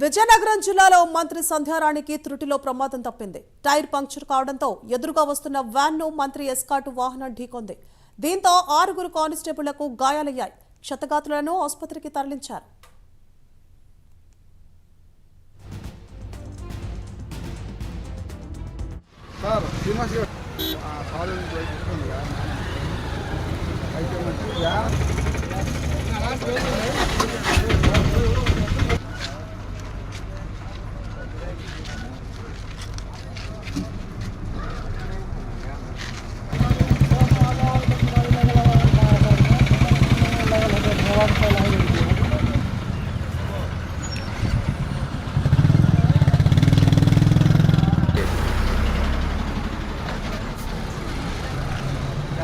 విజయనగరం జిల్లాలో మంత్రి సంధ్యారాణికి త్రుటిలో ప్రమాదం తప్పింది. టైర్ పంక్చర్ కావడంతో ఎదురుగా వస్తున్న వ్యాన్ను మంత్రి ఎస్కాటు వాహనం ఢీకొంది. దీంతో ఆరుగురు కానిస్టేబుళ్ళకు గాయాలయ్యాయి. క్షతగాతులను ఆసుపత్రికి తరలించారు. అయితే మంచిగా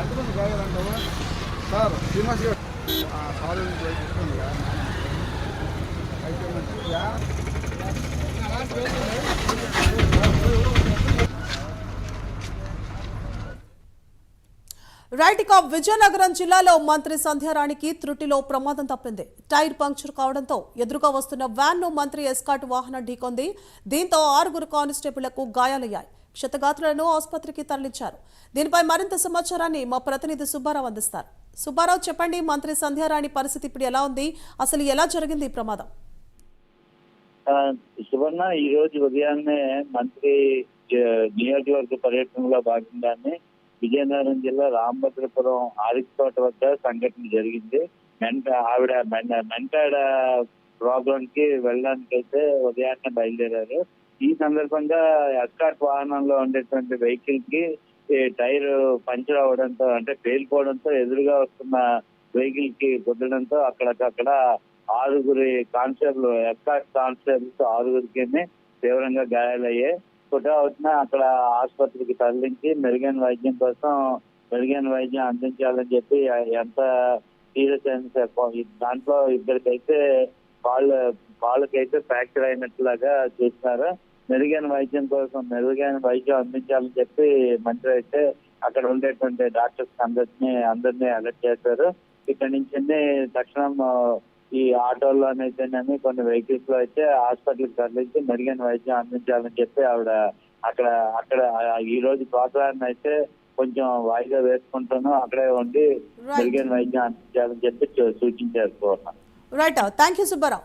ఎంతమంది కావాలంటావు సార్ శ్రీనివాస్ గారు ఆ కాలేజ్ పోయి చూసుకోండి అయితే రైట్ ఇక విజయనగరం జిల్లాలో మంత్రి సంధ్యారాణికి త్రుటిలో ప్రమాదం తప్పింది. టైర్ పంక్చర్ కావడంతో ఎదురుగా వస్తున్న వ్యాన్ను మంత్రి ఎస్కాట్ వాహనం ఢీకొంది. దీంతో ఆరుగురు కానిస్టేబుళ్ళకు గాయాలయ్యాయి. క్షతగాత్రులను ఆసుపత్రికి తరలించారు. దీనిపై మరింత సమాచారాన్ని మా ప్రతినిధి సుబ్బారావు అందిస్తారు. సుబ్బారావు చెప్పండి మంత్రి సంధ్యారాణి పరిస్థితి ఇప్పుడు ఎలా ఉంది? అసలు ఎలా జరిగింది ఈ ప్రమాదం? సువర్ణ ఈ రోజు ఉదయాన్నే మంత్రి నియోజకవర్గ పర్యటనలో భాగంగానే విజయనగరం జిల్లా రామభద్రపురం ఆరిక్తోట వద్ద సంఘటన జరిగింది. మెంట ఆవిడ మెన్- మెంటాడ ప్రోగ్రామ్కి వెళ్ళడానికి అయితే ఉదయాన్నే బయలుదేరారు. ఈ సందర్భంగా ఎస్కాట్ వాహనంలో ఉండేటువంటి వెహికల్కి టైర్ పంచర్ అవడంతో అంటే పేలిపోవడంతో ఎదురుగా వస్తున్న వెహికల్కి కుదరడంతో అక్కడికక్కడ ఆరుగురి కానిస్టేబుల్ ఎస్కాట్ కానిస్టేబుల్స్ ఆరుగురికి తీవ్రంగా గాయాలయ్యాయి. ఫోటో వచ్చినా అక్కడ ఆసుపత్రికి తరలించి మెరుగైన వైద్యం కోసం మెరుగైన వైద్యం అందించాలని చెప్పి ఎంత సీరియస్ దాంట్లో ఇద్దరికైతే వాళ్ళు వాళ్ళకైతే ఫ్రాక్చర్ అయినట్లుగా చూస్తున్నారు. మెరుగైన వైద్యం కోసం మెరుగైన వైద్యం అందించాలని చెప్పి మంత్రి అయితే అక్కడ ఉండేటువంటి డాక్టర్స్ అందరినీ అందరినీ అలర్ట్ చేశారు. ఇక్కడ నుంచి తక్షణం ఈ ఆటోల్లోనైతేనేమి కొన్ని వెహికల్స్లో అయితే హాస్పిటల్కి తరలించి మెరుగైన వైద్యం అందించాలని చెప్పి ఆవిడ అక్కడ అక్కడ ఈ రోజు ప్రోగ్రామ్ అయితే కొంచెం వాయిదా వేసుకుంటాను. అక్కడే ఉండి. మెరుగైన వైద్యం అందించాలని చెప్పి సూచించారు రైట్ థ్యాంక్ యూ సుబ్బారావు